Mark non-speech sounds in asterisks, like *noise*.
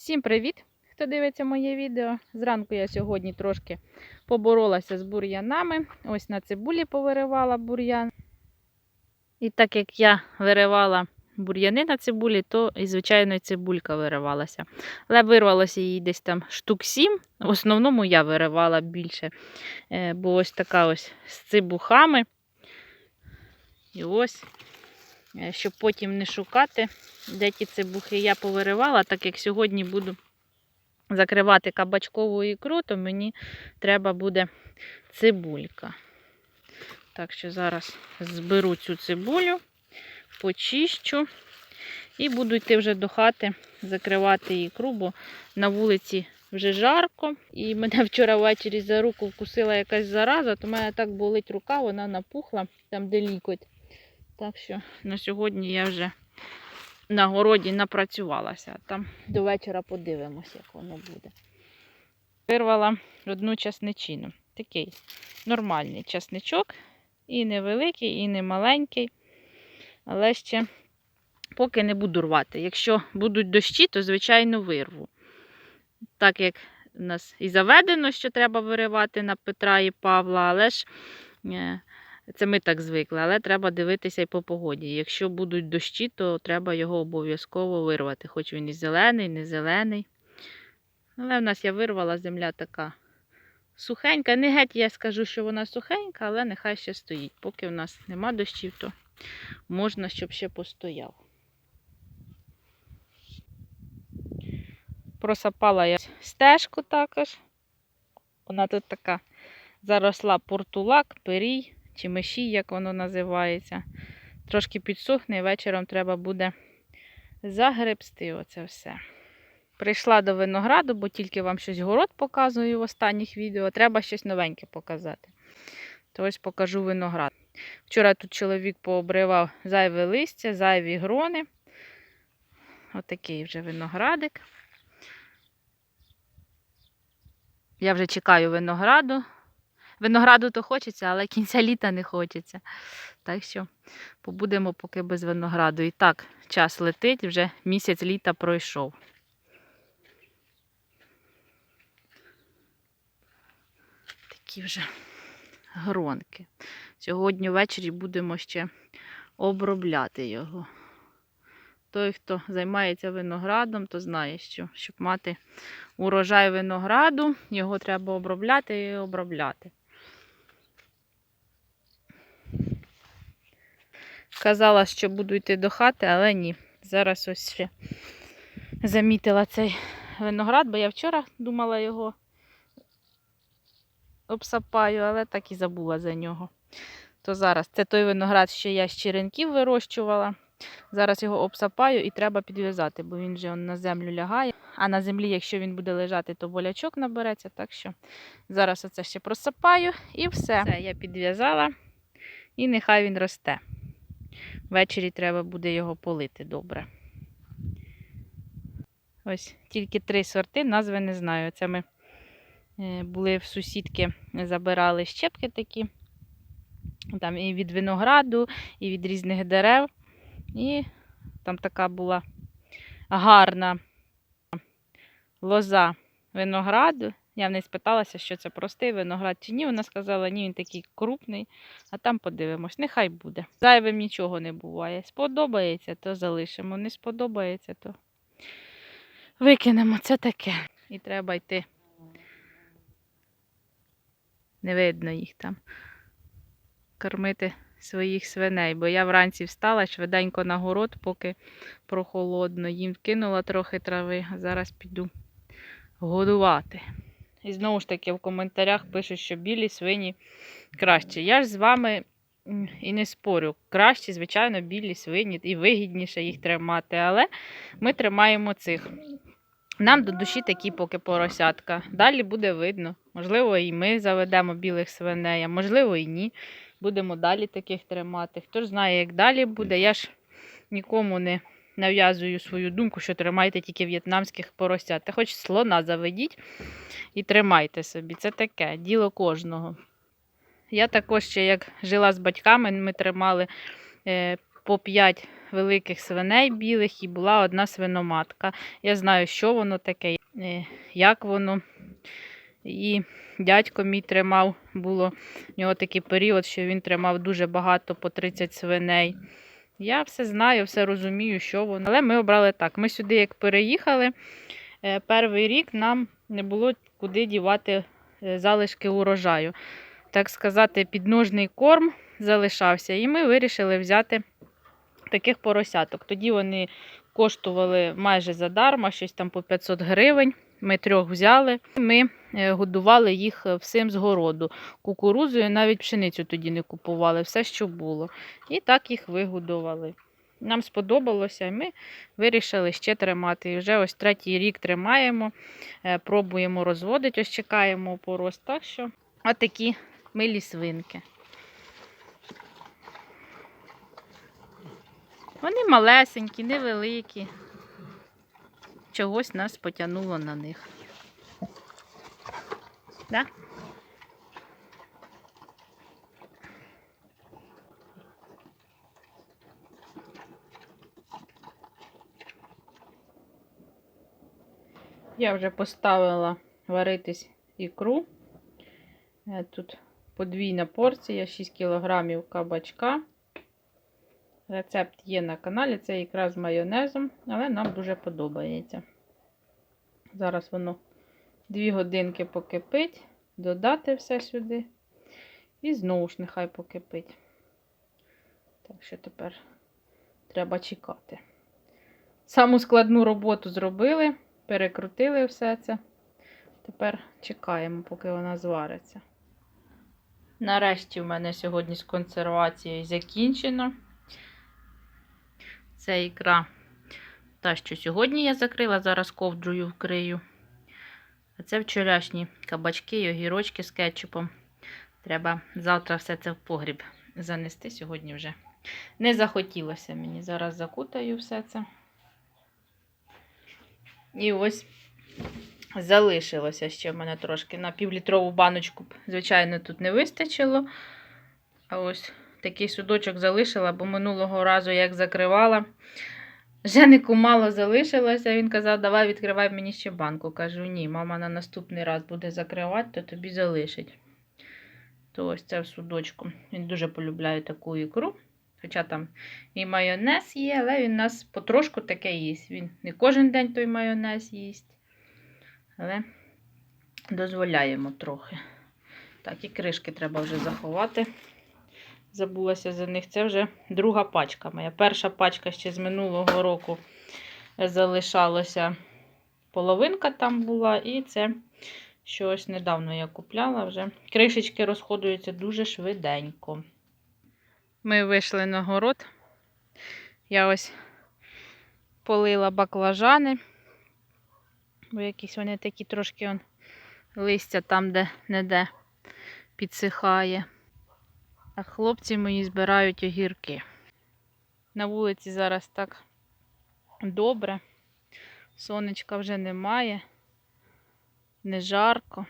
Всім привіт! Хто дивиться моє відео. Зранку я сьогодні трошки поборолася з бур'янами. Ось на цибулі повиривала бур'ян. І так як я виривала бур'яни на цибулі, то і звичайно і цибулька виривалася. Але вирвалося її десь там штук сім. В основному я виривала більше. Е, Бо ось така ось з цибухами. І ось, щоб потім не шукати, де ті цибухи я повиривала, так як сьогодні буду закривати кабачкову ікру, то мені треба буде цибулька. Так що зараз зберу цю цибулю, почищу і буду йти вже до хати закривати ікру, бо на вулиці вже жарко. І мене *laughs* вчора ввечері за руку вкусила якась зараза, то в мене так болить рука, вона напухла, там де лікоть. Так що на сьогодні я вже на городі напрацювалася. Там до вечора подивимося, як воно буде. Вирвала одну часничину. Такий нормальний часничок. І невеликий, і не маленький. Але ще поки не буду рвати. Якщо будуть дощі, то, звичайно, вирву. Так як у нас і заведено, що треба виривати на Петра і Павла, але ж е, це ми так звикли, але треба дивитися і по погоді. Якщо будуть дощі, то треба його обов'язково вирвати, хоч він і зелений, не зелений. Але в нас я вирвала земля така сухенька. Не геть я скажу, що вона сухенька, але нехай ще стоїть. Поки в нас нема дощів, то можна, щоб ще постояв. Просапала я стежку також. Вона тут така заросла портулак, перій чи мешій, як воно називається. Трошки підсохне і вечором треба буде загребсти оце все. Прийшла до винограду, бо тільки вам щось город показую в останніх відео. Треба щось новеньке показати. То ось покажу виноград. Вчора тут чоловік пообривав зайве листя, зайві грони. Отакий вже виноградик. Я вже чекаю винограду. Винограду то хочеться, але кінця літа не хочеться. Так що побудемо поки без винограду. І так, час летить, вже місяць літа пройшов. Такі вже гронки. Сьогодні ввечері будемо ще обробляти його. Той, хто займається виноградом, то знає, що щоб мати урожай винограду, його треба обробляти і обробляти. Казала, що буду йти до хати, але ні. Зараз ось ще замітила цей виноград, бо я вчора думала його обсапаю, але так і забула за нього. То зараз це той виноград, що я з черенків вирощувала. Зараз його обсапаю і треба підв'язати, бо він он на землю лягає. А на землі, якщо він буде лежати, то болячок набереться. Так що зараз оце ще просапаю і все. Все, я підв'язала і нехай він росте. Ввечері треба буде його полити добре. Ось тільки три сорти, назви не знаю. Це ми е, були в сусідки, забирали щепки такі. Там і від винограду, і від різних дерев. І там така була гарна лоза винограду. Я в неї спиталася, що це простий виноград чи ні. Вона сказала, ні, він такий крупний, а там подивимось, нехай буде. Зайвим нічого не буває. Сподобається, то залишимо. Не сподобається, то викинемо. Це таке. І треба йти. Не видно їх там. Кормити своїх свиней, бо я вранці встала швиденько на город, поки прохолодно. Їм кинула трохи трави, а зараз піду годувати. І знову ж таки в коментарях пишуть, що білі свині краще. Я ж з вами і не спорю. Краще, звичайно, білі свині і вигідніше їх тримати, але ми тримаємо цих. Нам до душі такі поки поросятка. Далі буде видно. Можливо, і ми заведемо білих свиней, а можливо, і ні. Будемо далі таких тримати. Хто ж знає, як далі буде. Я ж нікому не нав'язую свою думку, що тримайте тільки в'єтнамських поросят. Та хоч слона заведіть і тримайте собі. Це таке діло кожного. Я також ще як жила з батьками, ми тримали е, по 5 великих свиней білих і була одна свиноматка. Я знаю, що воно таке, е, як воно. І дядько мій тримав, було в нього такий період, що він тримав дуже багато по 30 свиней. Я все знаю, все розумію, що воно. Але ми обрали так. Ми сюди, як переїхали, е, перший рік нам не було куди дівати е, залишки урожаю. Так сказати, підножний корм залишався, і ми вирішили взяти таких поросяток. Тоді вони коштували майже задарма, щось там по 500 гривень. Ми трьох взяли. Ми е, годували їх е, всім з городу. Кукурузою, навіть пшеницю тоді не купували, все, що було. І так їх вигодували. Нам сподобалося, і ми вирішили ще тримати. І вже ось третій рік тримаємо, е, пробуємо розводити, ось чекаємо порост. Так що отакі милі свинки. Вони малесенькі, невеликі. Чогось нас потягнуло на них. Да? Я вже поставила варитись ікру. Е, Тут подвійна порція, 6 кг кабачка. Рецепт є на каналі, це ікра з майонезом, але нам дуже подобається. Зараз воно 2 годинки покипить, додати все сюди. І знову ж нехай покипить. Так що тепер треба чекати. Саму складну роботу зробили, перекрутили все це. Тепер чекаємо, поки вона звариться. Нарешті в мене сьогодні з консервацією закінчено. Це ікра. Та, що сьогодні я закрила, зараз ковдрою вкрию. А це вчорашні кабачки і огірочки з кетчупом. Треба завтра все це в погріб занести. Сьогодні вже не захотілося мені. Зараз закутаю все це. І ось залишилося ще в мене трошки на півлітрову баночку. Звичайно, тут не вистачило. А ось такий судочок залишила, бо минулого разу, як закривала, Женику мало залишилося. Він казав, давай відкривай мені ще банку. Кажу, ні, мама на наступний раз буде закривати, то тобі залишить. То ось це в судочку. Він дуже полюбляє таку ікру. Хоча там і майонез є, але він у нас потрошку таке їсть. Він не кожен день той майонез їсть. Але дозволяємо трохи. Так, і кришки треба вже заховати. Забулася за них. Це вже друга пачка моя. Перша пачка ще з минулого року залишалося половинка там була, і це щось недавно я купляла вже. Кришечки розходуються дуже швиденько. Ми вийшли на город. Я ось полила баклажани, бо якісь вони такі трошки он, листя там, де не де підсихає. А хлопці мої збирають огірки. На вулиці зараз так добре. Сонечка вже немає, не жарко.